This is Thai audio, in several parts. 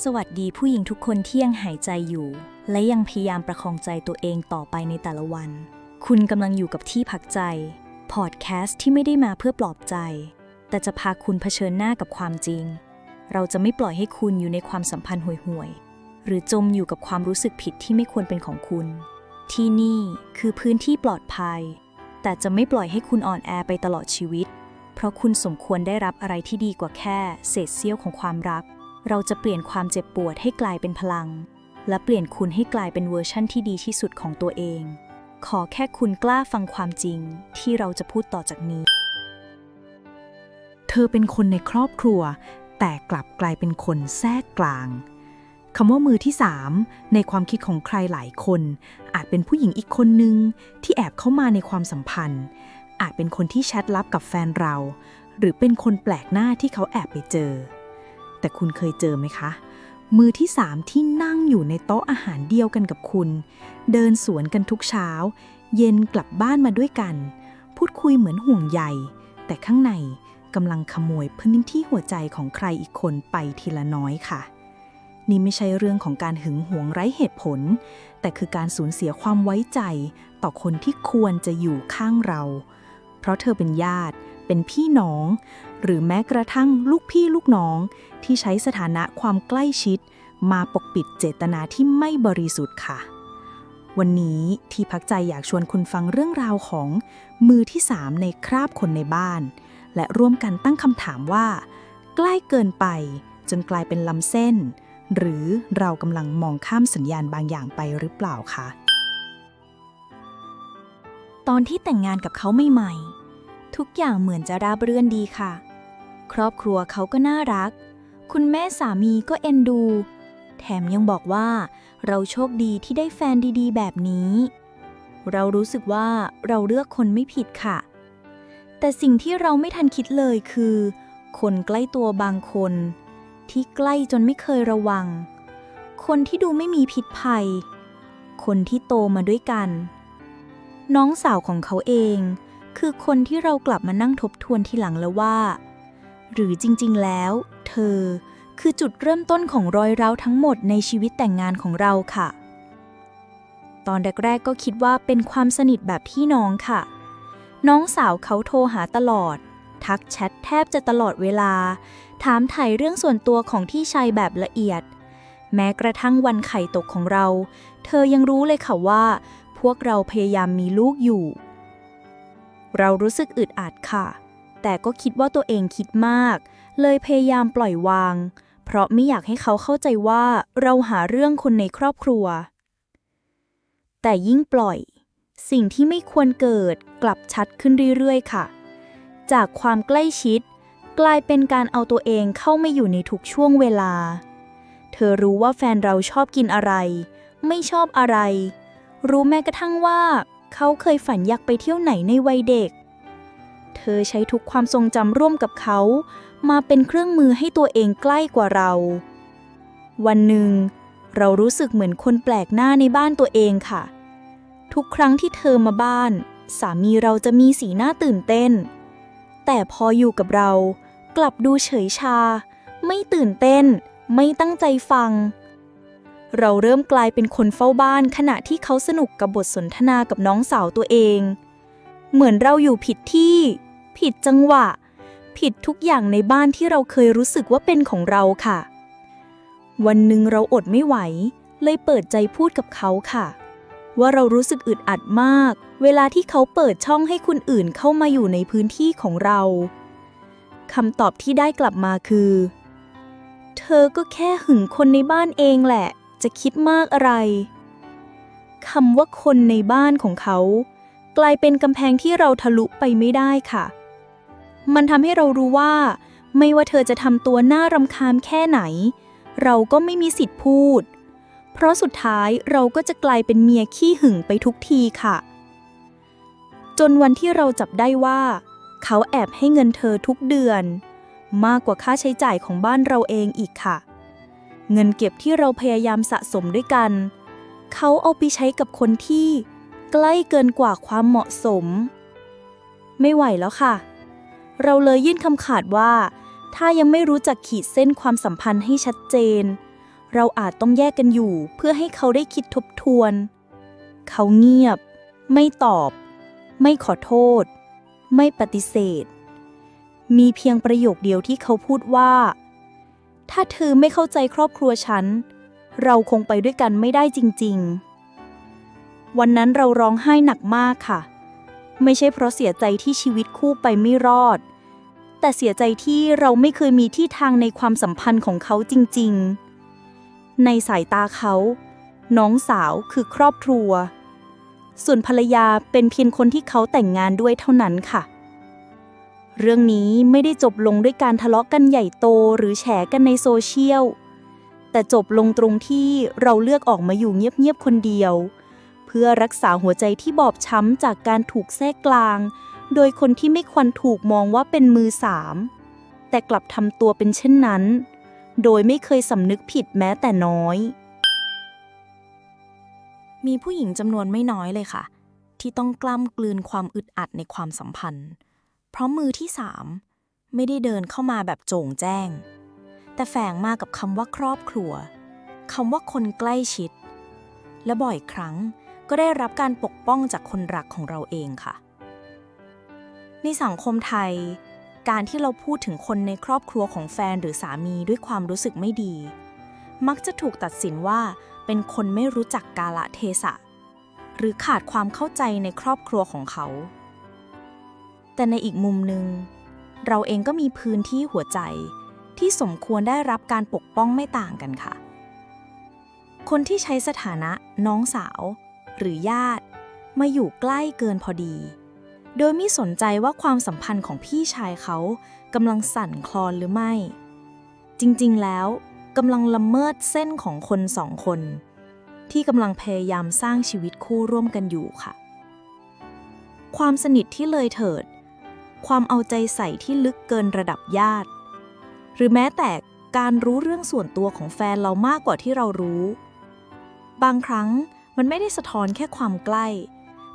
สวัสดีผู้หญิงทุกคนที่ยังหายใจอยู่ และยังพยายามประคองใจตัวเองต่อไปในแต่ละวัน คุณกำลังอยู่กับที่พักใจ พอดแคสต์ที่ไม่ได้มาเพื่อปลอบใจ แต่จะพาคุณเผชิญหน้ากับความจริง เราจะไม่ปล่อยให้คุณอยู่ในความสัมพันธ์ห่วยๆ หรือจมอยู่กับความรู้สึกผิดที่ไม่ควรเป็นของคุณ ที่นี่คือพื้นที่ปลอดภัย แต่จะไม่ปล่อยให้คุณอ่อนแอไปตลอดชีวิต เพราะคุณสมควรได้รับอะไรที่ดีกว่าแค่เศษเสี้ยวของความรัก เราจะเปลี่ยนความเจ็บปวดให้กลายเป็นพลัง และเปลี่ยนคุณให้กลายเป็นเวอร์ชั่นที่ดีที่สุดของตัวเอง ขอแค่คุณกล้าฟังความจริงที่เราจะพูดต่อจากนี้ เธอเป็นคนในครอบครัว แต่กลับกลายเป็นคนแทรกกลางคำว่ามือที่สามในความคิดของใครหลายคน อาจเป็นผู้หญิงอีกคนนึงที่แอบเข้ามาในความสัมพันธ์ อาจเป็นคนที่แชทลับกับแฟนเรา หรือเป็นคนแปลกหน้าที่เขาแอบไปเจอ แต่คุณเคยเจอไหมคะ มือที่สามที่นั่งอยู่ในโต๊ะอาหารเดียวกันกับคุณ เดินสวนกันทุกเช้า เย็นกลับบ้านมาด้วยกัน พูดคุยเหมือนห่วงใยแต่ข้างในกำลังขโมยพื้นที่หัวใจของใครอีกคนไปทีละน้อยค่ะ นี่ไม่ใช่เรื่องของการหึงหวงไร้เหตุผล แต่คือการสูญเสียความไว้ใจ ต่อคนที่ควรจะอยู่ข้างเรา เพราะเธอเป็นญาติ เป็นพี่น้อง หรือแม้กระทั่งลูกพี่ลูกน้อง ที่ใช้สถานะความใกล้ชิด มาปกปิดเจตนาที่ไม่บริสุทธิ์ค่ะ วันนี้ที่พักใจอยากชวนคุณฟังเรื่องราวของมือที่สามในคราบคนในบ้าน และร่วมกันตั้งคำถามว่า ใกล้เกินไปจนกลายเป็นลำเส้น หรือเรากำลังมองข้ามสัญญาณบางอย่างไปหรือเปล่าคะตอนที่แต่งงานกับเขาใหม่ ทุกอย่างเหมือนจะราบรื่นดีค่ะ ครอบครัวเขาก็น่ารัก คุณแม่สามีก็เอ็นดู แถมยังบอกว่า เราโชคดีที่ได้แฟนดีๆ แบบนี้ เรารู้สึกว่าเราเลือกคนไม่ผิดค่ะ แต่สิ่งที่เราไม่ทันคิดเลยคือ คนใกล้ตัวบางคน ที่ใกล้จนไม่เคยระวัง คนที่ดูไม่มีพิษภัย คนที่โตมาด้วยกัน น้องสาวของเขาเอง คือคนที่เรากลับมานั่งทบทวนทีหลังแล้วว่า หรือจริงๆแล้ว เธอคือจุดเริ่มต้นของรอยร้าวทั้งหมดในชีวิตแต่งงานของเราค่ะ ตอนแรกๆก็คิดว่าเป็นความสนิทแบบพี่น้องค่ะ น้องสาวเขาโทรหาตลอด ทักแชทแทบจะตลอดเวลา ถามไถ่เรื่องส่วนตัวของที่ชายแบบละเอียด แม้กระทั่งวันไข่ตกของเรา เธอยังรู้เลยค่ะว่า พวกเราพยายามมีลูกอยู่ เรารู้สึกอึดอัดค่ะ แต่ก็คิดว่าตัวเองคิดมาก เลยพยายามปล่อยวาง เพราะไม่อยากให้เขาเข้าใจว่าเราหาเรื่องคนในครอบครัว แต่ยิ่งปล่อย สิ่งที่ไม่ควรเกิดกลับชัดขึ้นเรื่อยๆ ค่ะ จากความใกล้ชิด กลายเป็นการเอาตัวเองเข้าไม่อยู่ในทุกช่วงเวลา เธอรู้ว่าแฟนเราชอบกินอะไร ไม่ชอบอะไร รู้แม้กระทั่งว่า เขาเคยฝันอยากไปเที่ยวไหนในวัยเด็ก เธอใช้ทุกความทรงจำร่วมกับเขา มาเป็นเครื่องมือให้ตัวเองใกล้กว่าเรา วันหนึ่ง เรารู้สึกเหมือนคนแปลกหน้าในบ้านตัวเองค่ะ ทุกครั้งที่เธอมาบ้าน สามีเราจะมีสีหน้าตื่นเต้น แต่พออยู่กับเรา กลับดูเฉยชา ไม่ตื่นเต้น ไม่ตั้งใจฟัง เราเริ่มกลายเป็นคนเฝ้าบ้านขณะที่เขาสนุกกับบทสนทนากับน้องสาวตัวเอง เหมือนเราอยู่ผิดที่ ผิดจังหวะ ผิดทุกอย่างในบ้านที่เราเคยรู้สึกว่าเป็นของเราค่ะ วันหนึ่งเราอดไม่ไหว เลยเปิดใจพูดกับเขาค่ะ ว่าเรารู้สึกอึดอัดมาก เวลาที่เขาเปิดช่องให้คนอื่นเข้ามาอยู่ในพื้นที่ของเราคำตอบที่ได้กลับมาคือ เธอก็แค่หึงคนในบ้านเองแหละ จะคิดมากอะไรคำว่าคนในบ้านของเขา กลายเป็นกำแพงที่เราทะลุไปไม่ได้ค่ะ มันทำให้เรารู้ว่า ไม่ว่าเธอจะทำตัวน่ารำคาญแค่ไหน เราก็ไม่มีสิทธิ์พูด เพราะสุดท้ายเราก็จะกลายเป็นเมียขี้หึงไปทุกทีค่ะ จนวันที่เราจับได้ว่า เขาแอบให้เงินเธอทุกเดือน มากกว่าค่าใช้จ่ายของบ้านเราเองอีกค่ะ เงินเก็บที่เราพยายามสะสมด้วยกัน เขาเอาไปใช้กับคนที่ ใกล้เกินกว่าความเหมาะสม ไม่ไหวแล้วค่ะ เราเลยยื่นคำขาดว่า ถ้ายังไม่รู้จักขีดเส้นความสัมพันธ์ให้ชัดเจน เราอาจต้องแยกกันอยู่เพื่อให้เขาได้คิดทบทวน เขาเงียบ ไม่ตอบ ไม่ขอโทษ ไม่ปฏิเสธ มีเพียงประโยคเดียวที่เขาพูดว่า ถ้าเธอไม่เข้าใจครอบครัวฉัน เราคงไปด้วยกันไม่ได้จริง ๆ วันนั้นเราร้องไห้หนักมากค่ะ ไม่ใช่เพราะเสียใจที่ชีวิตคู่ไปไม่รอด แต่เสียใจที่เราไม่เคยมีที่ทางในความสัมพันธ์ของเขาจริง ๆ ในสายตาเขา น้องสาวคือครอบครัว ส่วนภรรยาเป็นเพียงคนที่เขาแต่งงานด้วยเท่านั้นค่ะ เรื่องนี้ไม่ได้จบลงด้วยการทะเลาะกันใหญ่โตหรือแฉกันในโซเชียล แต่จบลงตรงที่เราเลือกออกมาอยู่เงียบๆคนเดียว เพื่อรักษาหัวใจที่บอบช้ำจากการถูกแทรกกลาง โดยคนที่ไม่ควรถูกมองว่าเป็นมือสาม แต่กลับทำตัวเป็นเช่นนั้น โดยไม่เคยสำนึกผิดแม้แต่น้อย มีผู้หญิงจำนวนไม่น้อยเลยค่ะ ที่ต้องกล้ำกลืนความอึดอัดในความสัมพันธ์ เพราะมือที่สามไม่ได้เดินเข้ามาแบบโจ่งแจ้ง แต่แฝงมากับคำว่าครอบครัวคำว่าคนใกล้ชิด และบ่อยครั้งก็ได้รับการปกป้องจากคนรักของเราเองค่ะ ในสังคมไทย การที่เราพูดถึงคนในครอบครัวของแฟนหรือสามีด้วยความรู้สึกไม่ดี มักจะถูกตัดสินว่าเป็นคนไม่รู้จักกาละเทศะ หรือขาดความเข้าใจในครอบครัวของเขา แต่ในอีกมุมหนึ่ง เราเองก็มีพื้นที่หัวใจที่สมควรได้รับการปกป้องไม่ต่างกันค่ะ คนที่ใช้สถานะน้องสาว หรือญาติ มาอยู่ใกล้เกินพอดี โดยไม่สนใจว่าความสัมพันธ์ของพี่ชายเขากำลังสั่นคลอนหรือไม่ จริงๆแล้วกำลังละเมิดเส้นของคนสองคน ที่กำลังพยายามสร้างชีวิตคู่ร่วมกันอยู่ค่ะ ความสนิทที่เลยเถิด ความเอาใจใส่ที่ลึกเกินระดับญาติ หรือแม้แต่การรู้เรื่องส่วนตัวของแฟนเรามากกว่าที่เรารู้ บางครั้งมันไม่ได้สะท้อนแค่ความใกล้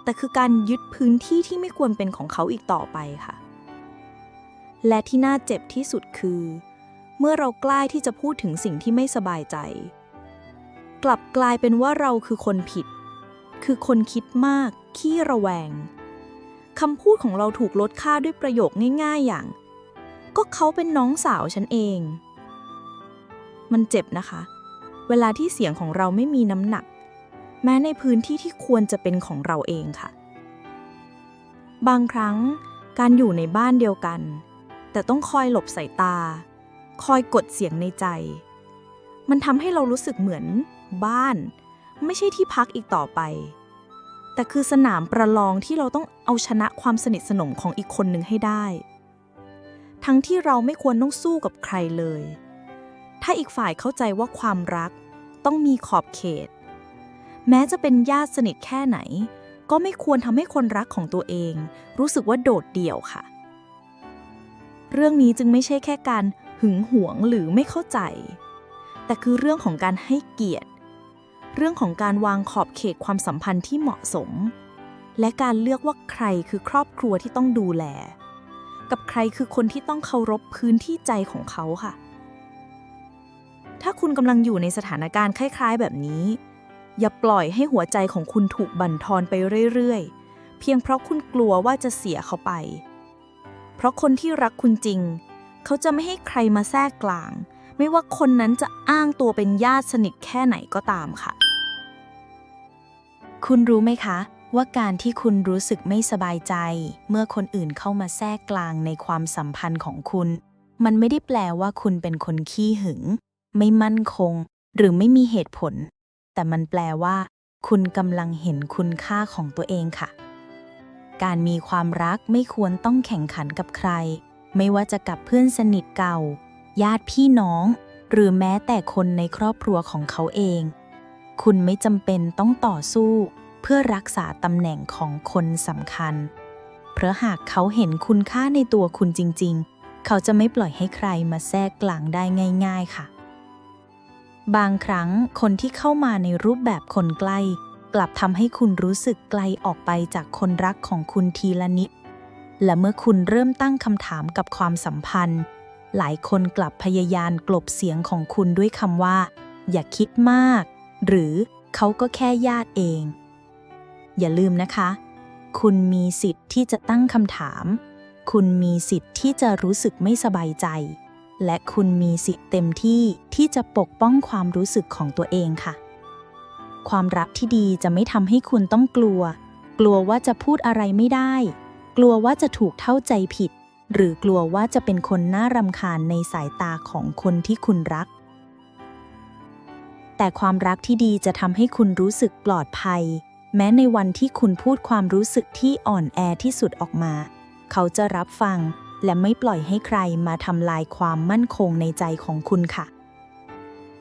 แต่คือการยึดพื้นที่ที่ไม่ควรเป็นของเขาอีกต่อไปค่ะ และที่น่าเจ็บที่สุดคือ เมื่อเรากล้าที่จะพูดถึงสิ่งที่ไม่สบายใจ กลับกลายเป็นว่าเราคือคนผิด คือคนคิดมาก ขี้ระแวง คำพูดของเราถูกลดค่าด้วยประโยคง่ายๆอย่าง ก็เขาเป็นน้องสาวฉันเอง มันเจ็บนะคะ เวลาที่เสียงของเราไม่มีน้ำหนัก แม้ในพื้นที่ที่ควรจะเป็นของเราเองค่ะ บางครั้งการอยู่ในบ้านเดียวกัน แต่ต้องคอยหลบสายตา คอยกดเสียงในใจ มันทำให้เรารู้สึกเหมือน บ้าน ไม่ใช่ที่พักอีกต่อไป แต่คือสนามประลองที่เราต้องเอาชนะความสนิทสนมของอีกคนหนึ่งให้ได้ ทั้งที่เราไม่ควรต้องสู้กับใครเลย ถ้าอีกฝ่ายเข้าใจว่าความรักต้องมีขอบเขต แม้จะเป็นญาติสนิทแค่ไหน ก็ไม่ควรทำให้คนรักของตัวเอง รู้สึกว่าโดดเดี่ยวค่ะ เรื่องนี้จึงไม่ใช่แค่การหึงหวงหรือไม่เข้าใจ แต่คือเรื่องของการให้เกียรติ เรื่องของการวางขอบเขตความสัมพันธ์ที่เหมาะสม และการเลือกว่าใครคือครอบครัวที่ต้องดูแล กับใครคือคนที่ต้องเคารพพื้นที่ใจของเขาค่ะ ถ้าคุณกำลังอยู่ในสถานการณ์คล้าย ๆ แบบนี้ อย่าปล่อยให้หัวใจของคุณถูกบั่นทอนไปเรื่อยๆ เพียงเพราะคุณกลัวว่าจะเสียเขาไป เพราะคนที่รักคุณจริง เขาจะไม่ให้ใครมาแทรกกลางไม่ว่าคนนั้นจะอ้างตัวเป็นญาติสนิทแค่ไหนก็ตามค่ะ คุณรู้ไหมคะ ว่าการที่คุณรู้สึกไม่สบายใจ เมื่อคนอื่นเข้ามาแทรกกลางในความสัมพันธ์ของคุณ มันไม่ได้แปลว่าคุณเป็นคนขี้หึง ไม่มั่นคง หรือไม่มีเหตุผล แต่มันแปลว่า คุณกำลังเห็นคุณค่าของตัวเองค่ะ การมีความรักไม่ควรต้องแข่งขันกับใคร ไม่ว่าจะกับเพื่อนสนิทเก่า ญาติพี่น้อง หรือแม้แต่คนในครอบครัวของเขาเอง คุณไม่จำเป็นต้องต่อสู้ เพื่อรักษาตำแหน่งของคนสำคัญ เพราะหากเขาเห็นคุณค่าในตัวคุณจริง ๆ เขาจะไม่ปล่อยให้ใครมาแทรกกลางได้ง่าย ๆ ค่ะ บางครั้งคนที่เข้ามาในรูปแบบคนใกล้ กลับทำให้คุณรู้สึกไกลออกไปจากคนรักของคุณทีละนิด และเมื่อคุณเริ่มตั้งคำถามกับความสัมพันธ์ หลายคนกลับพยายามกลบเสียงของคุณด้วยคำว่า อย่าคิดมาก หรือเขาก็แค่ญาติเอง อย่าลืมนะคะ คุณมีสิทธิ์ที่จะตั้งคำถาม คุณมีสิทธิ์ที่จะรู้สึกไม่สบายใจ และคุณมีสิทธิ์เต็มที่ที่จะปกป้องความรู้สึกของตัวเองค่ะ ความรักที่ดีจะไม่ทำให้คุณต้องกลัว กลัวว่าจะพูดอะไรไม่ได้ กลัวว่าจะถูกเข้าใจผิด หรือกลัวว่าจะเป็นคนน่ารำคาญในสายตาของคนที่คุณรัก แต่ความรักที่ดีจะทำให้คุณรู้สึกปลอดภัย แม้ในวันที่คุณพูดความรู้สึกที่อ่อนแอที่สุดออกมา เขาจะรับฟัง และไม่ปล่อยให้ใครมาทำลายความมั่นคงในใจของคุณค่ะ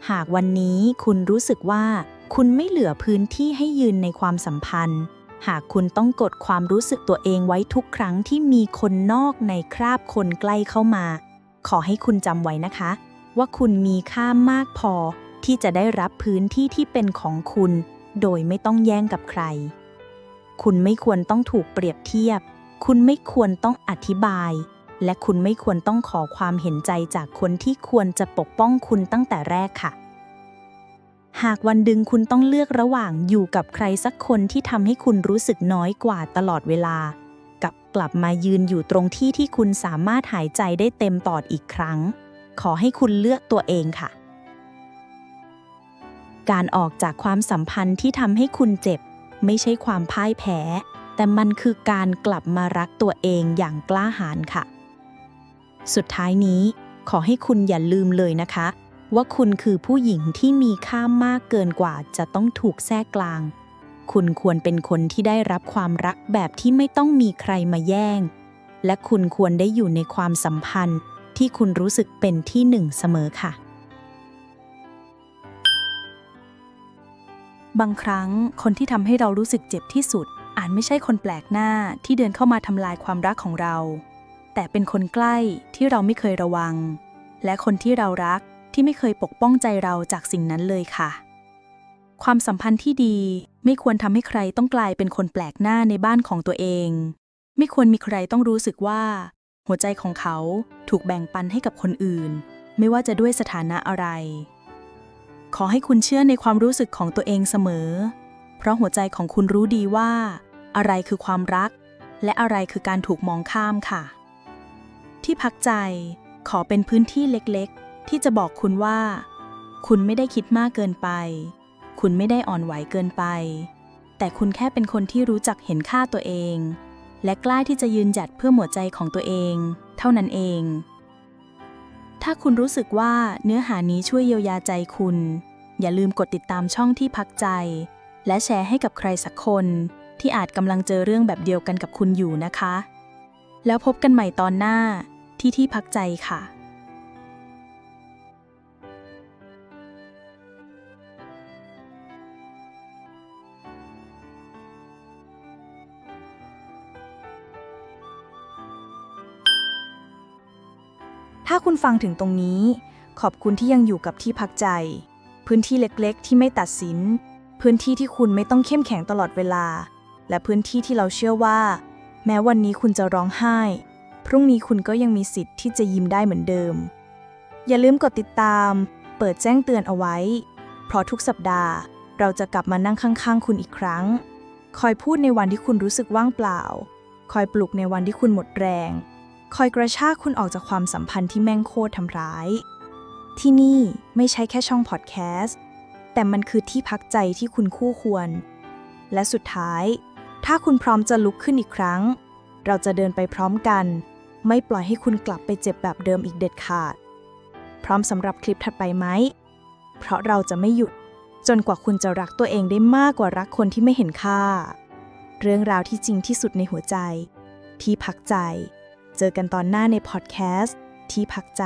หากวันนี้คุณรู้สึกว่า คุณไม่เหลือพื้นที่ให้ยืนในความสัมพันธ์ หากคุณต้องกดความรู้สึกตัวเองไว้ทุกครั้งที่มีคนนอกในคราบคนใกล้เข้ามา ขอให้คุณจำไว้นะคะ ว่าคุณมีค่ามากพอ ที่จะได้รับพื้นที่ที่เป็นของคุณ โดยไม่ต้องแย่งกับใคร คุณไม่ควรต้องถูกเปรียบเทียบ คุณไม่ควรต้องอธิบาย และคุณไม่ควรต้องขอความเห็นใจจากคนที่ควรจะปกป้องคุณตั้งแต่แรกค่ะ หากวันดึงคุณต้องเลือกระหว่างอยู่กับใครสักคนที่ทำให้คุณรู้สึกน้อยกว่าตลอดเวลา กับกลับมายืนอยู่ตรงที่ที่คุณสามารถหายใจได้เต็มปอดอีกครั้ง ขอให้คุณเลือกตัวเองค่ะ การออกจากความสัมพันธ์ที่ทำให้คุณเจ็บ ไม่ใช่ความพ่ายแพ้ แต่มันคือการกลับมารักตัวเองอย่างกล้าหาญค่ะ สุดท้ายนี้ ขอให้คุณอย่าลืมเลยนะคะ ว่าคุณคือผู้หญิงที่มีค่ามากเกินกว่าจะต้องถูกแทรกกลาง คุณควรเป็นคนที่ได้รับความรักแบบที่ไม่ต้องมีใครมาแย่ง และคุณควรได้อยู่ในความสัมพันธ์ที่คุณรู้สึกเป็นที่หนึ่งเสมอค่ะ บางครั้งคนที่ทำให้เรารู้สึกเจ็บที่สุด อาจไม่ใช่คนแปลกหน้าที่เดินเข้ามาทำลายความรักของเรา แต่เป็นคนใกล้ที่เราไม่เคยระวัง และคนที่เรารักที่ไม่เคยปกป้องใจเราจากสิ่งนั้นเลยค่ะ ความสัมพันธ์ที่ดีไม่ควรทำให้ใครต้องกลายเป็นคนแปลกหน้าในบ้านของตัวเอง ไม่ควรมีใครต้องรู้สึกว่า หัวใจของเขาถูกแบ่งปันให้กับคนอื่น ไม่ว่าจะด้วยสถานะอะไร ขอให้คุณเชื่อในความรู้สึกของตัวเองเสมอ เพราะหัวใจของคุณรู้ดีว่า อะไรคือความรัก และอะไรคือการถูกมองข้ามค่ะ ที่พักใจขอเป็นพื้นที่เล็กๆ ที่จะบอกคุณว่า คุณไม่ได้คิดมากเกินไป คุณไม่ได้อ่อนไหวเกินไป แต่คุณแค่เป็นคนที่รู้จักเห็นค่าตัวเอง และกล้าที่จะยืนหยัดเพื่อหัวใจของตัวเอง เท่านั้นเองถ้าคุณรู้สึกว่าเนื้อหานี้ช่วยเยียวยาใจคุณ อย่าลืมกดติดตามช่องที่พักใจ และแชร์ให้กับใครสักคนที่อาจกำลังเจอเรื่องแบบเดียวกันกับคุณอยู่นะคะ แล้วพบกันใหม่ตอนหน้าที่ที่พักใจค่ะถ้าคุณฟังถึงตรงนี้ ขอบคุณที่ยังอยู่กับที่พักใจ พื้นที่เล็กๆ ที่ไม่ตัดสิน พื้นที่ที่คุณไม่ต้องเข้มแข็งตลอดเวลา และพื้นที่ที่เราเชื่อว่า แม้วันนี้คุณจะร้องไห้ พรุ่งนี้คุณก็ยังมีสิทธิ์ที่จะยิ้มได้เหมือนเดิม อย่าลืมกดติดตาม เปิดแจ้งเตือนเอาไว้ เพราะทุกสัปดาห์ เราจะกลับมานั่งข้างๆ คุณอีกครั้ง คอยพูดในวันที่คุณรู้สึกว่างเปล่า คอยปลุกในวันที่คุณหมดแรง คอยกระชากคุณออกจากความสัมพันธ์ที่แม่งโคตรทำร้าย ที่นี่ไม่ใช่แค่ช่องพอดแคสต์แต่มันคือที่พักใจที่คุณคู่ควร และสุดท้าย ถ้าคุณพร้อมจะลุกขึ้นอีกครั้ง เราจะเดินไปพร้อมกัน ไม่ปล่อยให้คุณกลับไปเจ็บแบบเดิมอีกเด็ดขาด พร้อมสำหรับคลิปถัดไปไหม เพราะเราจะไม่หยุด จนกว่าคุณจะรักตัวเองได้มากกว่ารักคนที่ไม่เห็นค่า เรื่องราวที่จริงที่สุดในหัวใจ ที่พักใจ เจอกันตอนหน้าในพอดแคสต์ที่พักใจ